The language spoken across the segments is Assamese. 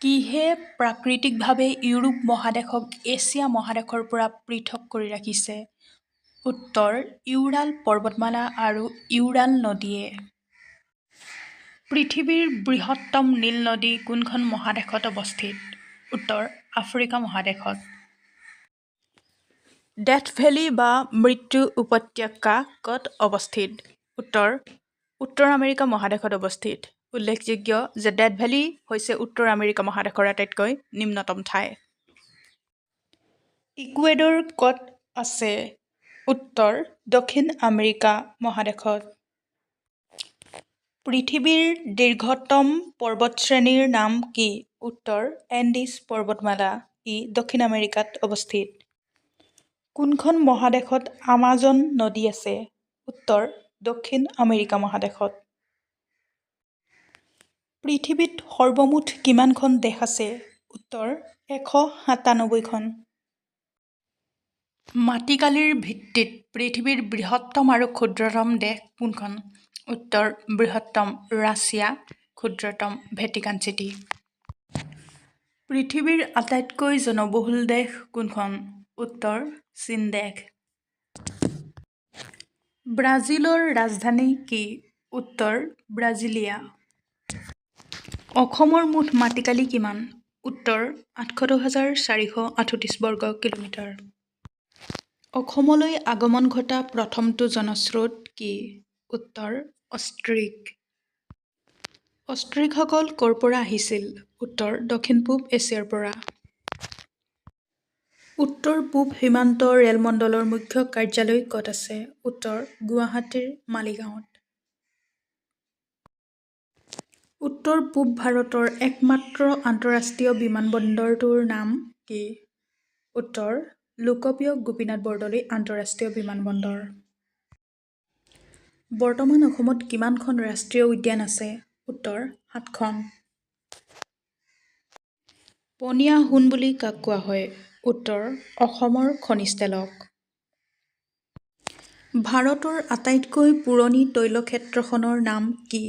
কিহে প্ৰাকৃতিকভাৱে ইউৰোপ মহাদেশক এছিয়া মহাদেশৰ পৰা পৃথক কৰি ৰাখিছে? উত্তৰ ইউৰাল পৰ্বতমালা আৰু ইউৰাল নদীয়ে। পৃথিৱীৰ বৃহত্তম নীলনদী কোনখন মহাদেশত অৱস্থিত? উত্তৰ আফ্ৰিকা মহাদেশত। ডেথ ভেলী বা মৃত্যু উপত্যকা ক'ত অৱস্থিত? উত্তৰ উত্তৰ আমেৰিকা মহাদেশত অৱস্থিত। উল্লেখযোগ্য যে ডেথ ভেলী হৈছে উত্তৰ আমেৰিকা মহাদেশৰ আটাইতকৈ নিম্নতম ঠাই। ইকুৱেডৰ ক'ত আছে? উত্তৰ দক্ষিণ আমেৰিকা মহাদেশত। পৃথিৱীৰ দীৰ্ঘতম পৰ্বতশ্ৰেণীৰ নাম কি? উত্তৰ এণ্ডিছ পৰ্বতমালা। ই দক্ষিণ আমেৰিকাত অৱস্থিত। কোনখন মহাদেশত আমাজন নদী আছে? উত্তৰ দক্ষিণ আমেৰিকা মহাদেশত। পৃথিৱীত সৰ্বমুঠ কিমানখন দেশ আছে? উত্তৰ এশ সাতানব্বৈখন। মাটিকালিৰ ভিত্তিত পৃথিৱীৰ বৃহত্তম আৰু ক্ষুদ্ৰতম দেশ কোনখন? উত্তৰ বৃহত্তম ৰাছিয়া, ক্ষুদ্ৰতম ভেটিকান চিটি। পৃথিৱীৰ আটাইতকৈ জনবহুল দেশ কোনখন? উত্তৰ চীন দেশ। ব্ৰাজিলৰ ৰাজধানী কি? উত্তৰ ব্ৰাজিলিয়া। অসমৰ মুঠ মাটিকালি কিমান? উত্তৰ আঠসত্তৰ হাজাৰ চাৰিশ আঠত্ৰিছ বৰ্গ কিলোমিটাৰ। অসমলৈ আগমন ঘটা প্ৰথমটো জনস্ৰোত কি? উত্তৰ অষ্ট্ৰিক। অষ্ট্ৰিকসকল ক'ৰ পৰা আহিছিল? উত্তৰ দক্ষিণ-পূব এছিয়াৰ পৰা। উত্তৰ-পূব সীমান্ত ৰেলমণ্ডলৰ মুখ্য কাৰ্যালয় ক'ত আছে? উত্তৰ গুৱাহাটীৰ মালিগাঁৱত। উত্তৰ-পূব ভাৰতৰ একমাত্ৰ আন্তঃৰাষ্ট্ৰীয় বিমানবন্দৰটোৰ নাম কি? উত্তৰ লোকপ্ৰিয় গোপীনাথ বৰদলৈ আন্তঃৰাষ্ট্ৰীয় বিমানবন্দৰ। বৰ্তমান অসমত কিমানখন ৰাষ্ট্ৰীয় উদ্যান আছে? উত্তৰ সাতখন। পনীয়া সোণ বুলি কাক কোৱা হয়? উত্তৰ অসমৰ খনিজ তেলক। ভাৰতৰ আটাইতকৈ পুৰণি তৈলক্ষেত্ৰখনৰ নাম কি?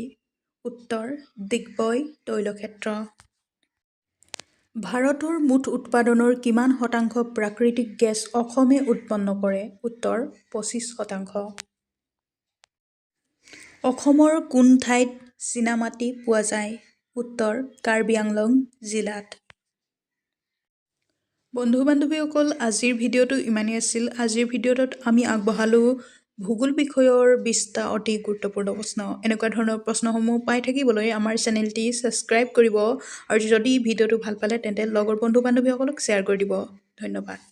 উত্তৰ ডিগবৈ তৈলক্ষেত্ৰ। ভাৰতৰ মুঠ উৎপাদনৰ কিমান শতাংশ প্ৰাকৃতিক গেছ অসমে উৎপন্ন কৰে? উত্তৰ পঁচিছ শতাংশ। অসমৰ কোন ঠাইত চীনামাটি পোৱা যায়? উত্তৰ কাৰ্বি আংলং জিলাত। বন্ধু-বান্ধৱীসকল আজিৰ ভিডিঅ'টো ইমানেই আছিল। আজিৰ ভিডিঅ'টোত আমি আগবঢ়ালোঁ ভূগোল বিষয়ৰ বিছটা অতি গুৰুত্বপূৰ্ণ প্ৰশ্ন। এনেকুৱা ধৰণৰ প্ৰশ্নসমূহ পাই থাকিবলৈ আমাৰ চেনেলটি ছাবস্ক্ৰাইব কৰিব আৰু যদি ভিডিঅ'টো ভাল পালে তেন্তে লগৰ বন্ধু-বান্ধৱীসকলক শ্বেয়াৰ কৰি দিব। ধন্যবাদ।